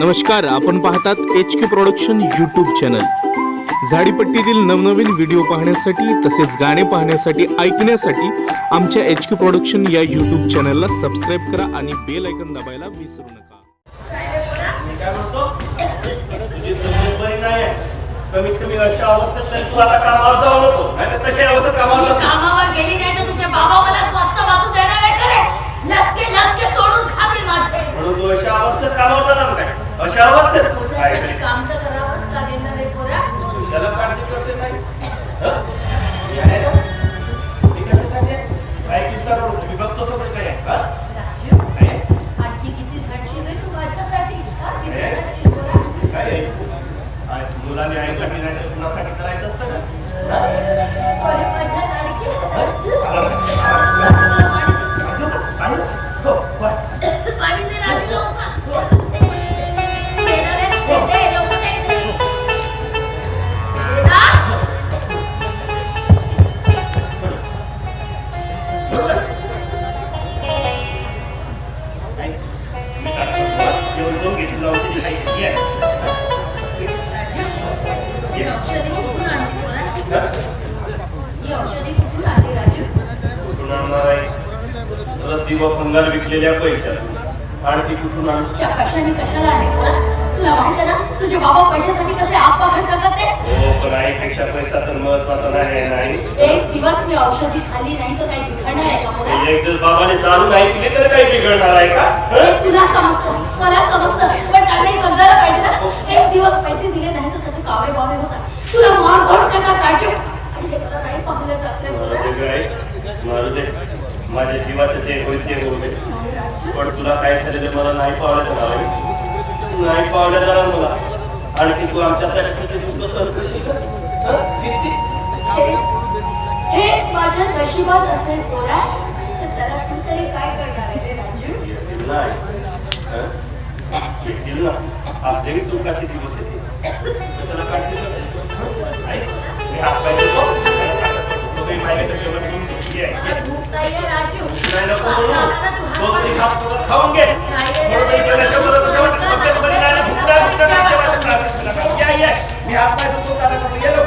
नमस्कार आपण पाहतात H K production YouTube channel झाडीपट्टीतील नवनवीन व्हिडिओ पाहण्यासाठी तसेच गाणे पाहण्यासाठी ऐकण्यासाठी आमच्या एच के प्रोडक्शन या यूट्यूब चॅनलला सबस्क्राईब करा आणि बेल ऐकन दाबायला विसरू नका. कमीत कमी अशा अवस्थेत तरी तू आता कामावर जाऊ नको नाही तर तशा अवस्थेत कामावर कामावर गेली नाही तर तुझ्या बाबा मला स्वस्त वाचू देणार नाही करे लचके लचके तोडून खातील माझे म्हणून तू अशा अवस्थेत कामावर जाणार काय अशा अवस्थेत काय करीत? काम तर करावंच लागेल ना रे पोरा कशाला काळजी करतेस आई? हं? मी आहे ना? ही औषधी कुठून आणली राजू? कुठून आणणार आहे? तुला दिवा भंगार विकलेल्या पैशात आणखी कुठून आण? कशाला आणली पोरा तुला माहीत आहे ना? तुझे बाबा पैशासाठी कसे आपपाखड करतात ते? हो पण आईपेक्षा पैसा तर महत्त्वाचा नाही आहे, नाही एक दिवस मी औषधी खाल्ली नाही तर काही बिघडणार आहे का पोरा एक दिवस बाबाने दारू नाही पिली तर काही बिघडणार आहे का? हे? हं? तुला समजतं मला समजतं पण त्यांनाही समजायला पाहिजे ना? एक दिवस पैसे दिले नाही तर तसे कावे बावे होतात. तुला मारझोड करतात राजू आणि हे मला काही पाहुण्याचं असल्या मारू पोरा दे गं आई, मारू दे माझ्या जीवाचं जे होईल ते होऊ दे नाही पण तुला काय झालेलं मला नाही पावलं जाणार. नाही पावलं जाणार मला आणखी तू आमच्यासाठी? हं? हेच- माझ्या नशिबात असेल पोरा तर त्याला तू तरी काय करणार आहे राजू येतील ना आई. हं? येतील ना आपलेही सुखाचे दिवस येतील कशाला राजू नको बोलू. तुला खाऊन घे. मी हात पाय धुतो, ये ये.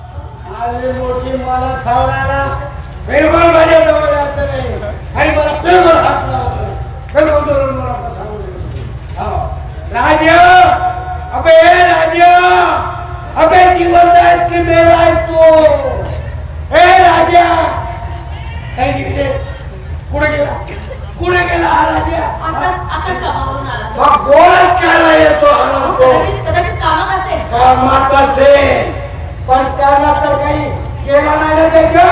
मोठी मला सावरायला बिलकुल माझ्या जवळ यायचं नाही आणि मला बिलकुल हात लावायचा नाही. बिलकुल धरून मला आता सांगू नका. हो. राजा अबे राजा अबे जिवंत आहेस की मेला आहेस तू? हे राजा काय तिथे कुठे गेला? कुठे गेला हा राजा आताच आताच कामावरून आला. मग बोलत काय येतो हा. कदाचित कदाचित कामात असेल. कामात असेल. पण त्याला तर काही केला नाही ना त्याच्या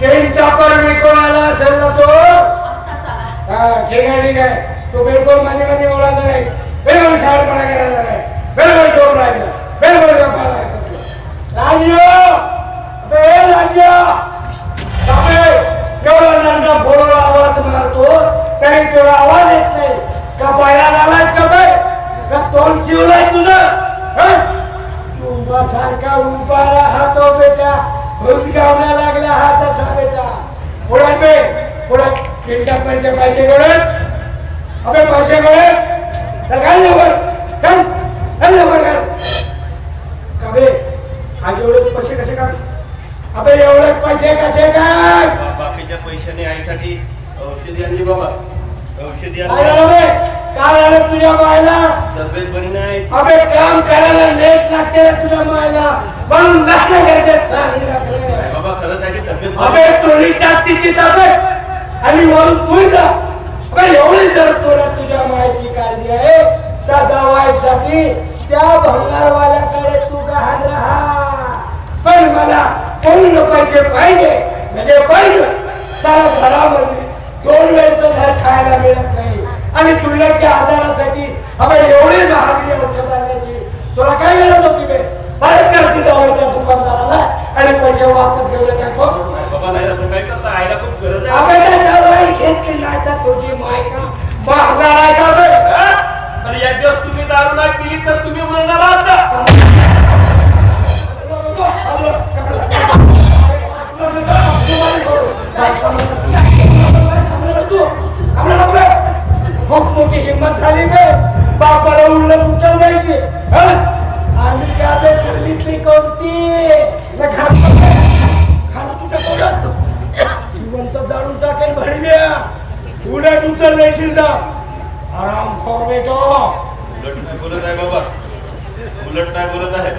केंचा पर विकवायला असेल ना तो? आला हा ठीक आहे ठीक आहे. तो बिलकुलमध्ये मध्ये बोलायचा नाही. बिलकुल शाळेपणा करायचा नाही. बिलकुल झोप राहायचं. बिलकुल गप्पा एवढा आवाज मारतो तरी तुला आवाज येत नाही. का पहिला झालायच का बाय का तोंड शिवलाय तुझं? सारखा उभारा हातो बेटा. हुसगावला लागला हा तसा बेटा. पुढे बे पुढे चिंता करते पैसे गोळत अबे पैसे गोळत कबे आज एवढे पैसे कसे का अबे एवढे पैसे कसे काय बाकीच्या पैशाने आईसाठी औषधी आणली बाबा. औषधी आणली. काय झालं तुझ्या बायला तब्येत बरी नाही. अबे काम करायला लागते रे तुझ्या मायला. म्हणून नसलं गरजेचं बाबा खरंच आहे की तब्येत अबे चोरी टाक तिची तब्येत. आणि वरून तू अबे एवढी जर तुला तुझ्या मायची काळजी आहे त्या दवाईसाठी त्या भंगारवाल्याकडे तू गहाण राहा? पण मला पूर्ण पैसे पाहिजे म्हणजे पाहिजे. त्याला घरामध्ये दोन वेळचं घर खायला मिळत नाही. आणि चुल्ल्याच्या आजारासाठी अबे एवढी महागडी औषध आणण्याची तुला काय गरज होती बे? परत कर ती दवाई त्या दुकानदाराला आणि पैसे वापस घेऊन काय करता आता तुझी मायका मारणार का बे आणि एक दिवस तुम्ही दारू नाही पिली तर तुम्ही मरणार आता खूप मोठी हिंमत झाली बे. बापाला उलट जायची हा? नाही बोलत आहे.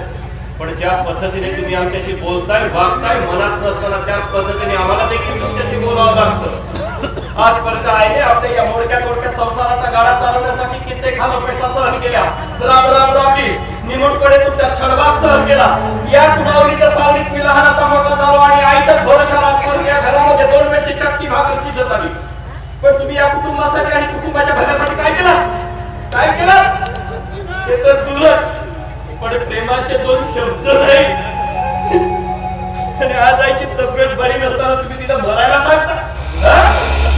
पण ज्या पद्धतीने तुम्ही आमच्याशी बोलताय वागताय मनात नसताना त्याच पद्धतीने आम्हाला देखील तुमच्याशी बोलावं लागतं. आजपर्यंत आईने आपल्या या मोडक्या तोडक्या संसाराचा गाडा चालवण्यासाठी कित्येक खालोपेटा सहन केल्या. राम राम राबली निमूटपणे तुमच्या छडवात सहन केला. याच माऊलीच्या सावलीत मी लहानाचा मोठा झालो आणि आईच्या भरोशाला या घरामध्ये दोन वेळची चटकी भाकर शिजत आली. पण तुम्ही या कुटुंबासाठी आणि कुटुंबाच्या भल्यासाठी तब्येत बरी नसताना तुम्ही तिला मरायला सांगता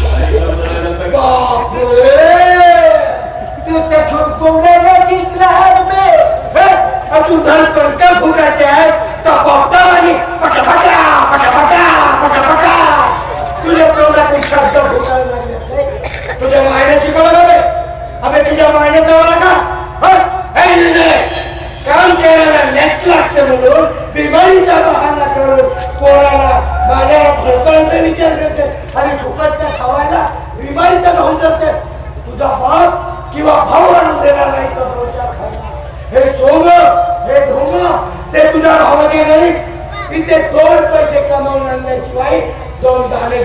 मरायला सांगता. बापरे तू त्या कोंबड्याला चितला आहे बे हे? अजून धर पंख फुटायचे आहे तर पोपटा आणि पटापटा पटापटा पटापटा तुझ्या तोंडात एक शब्द फुटायला लागले नाही? तुझ्या मायने शिकवलं बे अबे तुझ्या मायने जावं का हं? हे इथे काम करायला नेट लागतं म्हणून बिमारीचा बहाणा करून पोराला माझ्या फळकळांचा विचार करते आणि फुकटच्या खावायला बिमारीचा लावून जाते तुझा बाप किंवा भाऊ आणून देणार नाही तर दोनच्या खायला हे सोंग हे ढोंग ते तुझ्या भावाचे घरी इथे दोन पैसे कमावून आणल्याशिवाय दोन दाणे देणे येणार नाही आलेल्या लक्षात मग चल चंदी माझी काय करावं मी तुमच्यासाठी आजपर्यंत तुमच्या जास्त पायी पोटाला चिंता लावून उपास तपास भोगून अन्नाची दुःखाला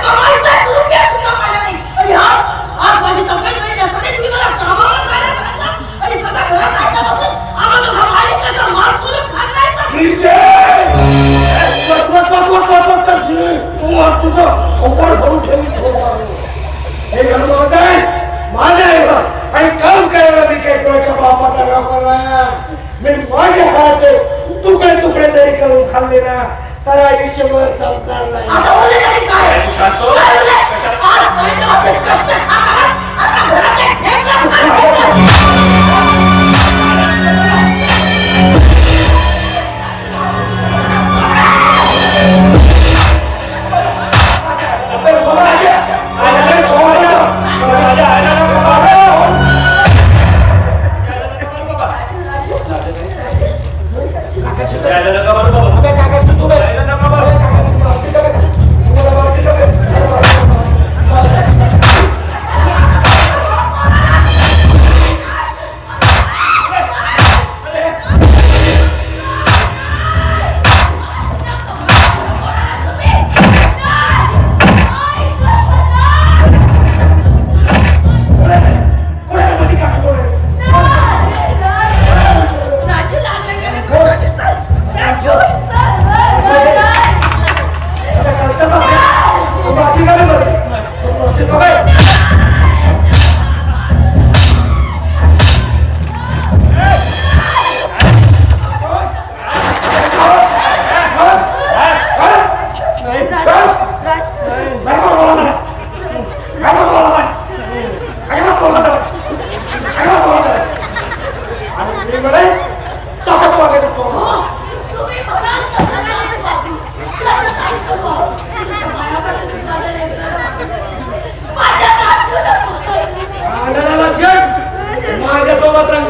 मी माझ्या हाताचे तुकडे तुकडे जरी करून खाल्ले ना तर आयुष्यभर संपणार नाही. आता बोलले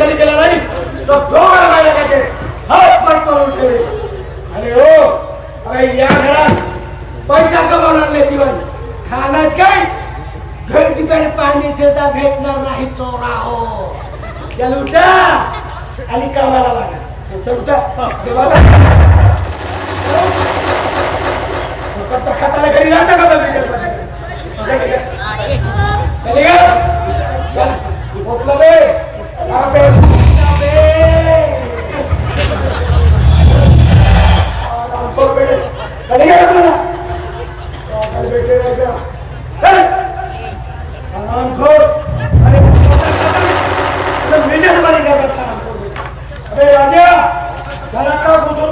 रंगली केला नाही? तो दोघा माझ्याकडे हात पाठ करून ठेवे आणि हो अरे या घरात पैसा कमावणार नाही शिवाय खाणार काय? घर ठिकाणी पाणी सुद्धा भेटणार नाही चोरा हो. चल उठा. आणि कामाला लागा. चल उठा. देवाचा आराम कर अरे अरे मेरे हमारी घर का आराम कर बेटे अबे राजा घरात का घुसून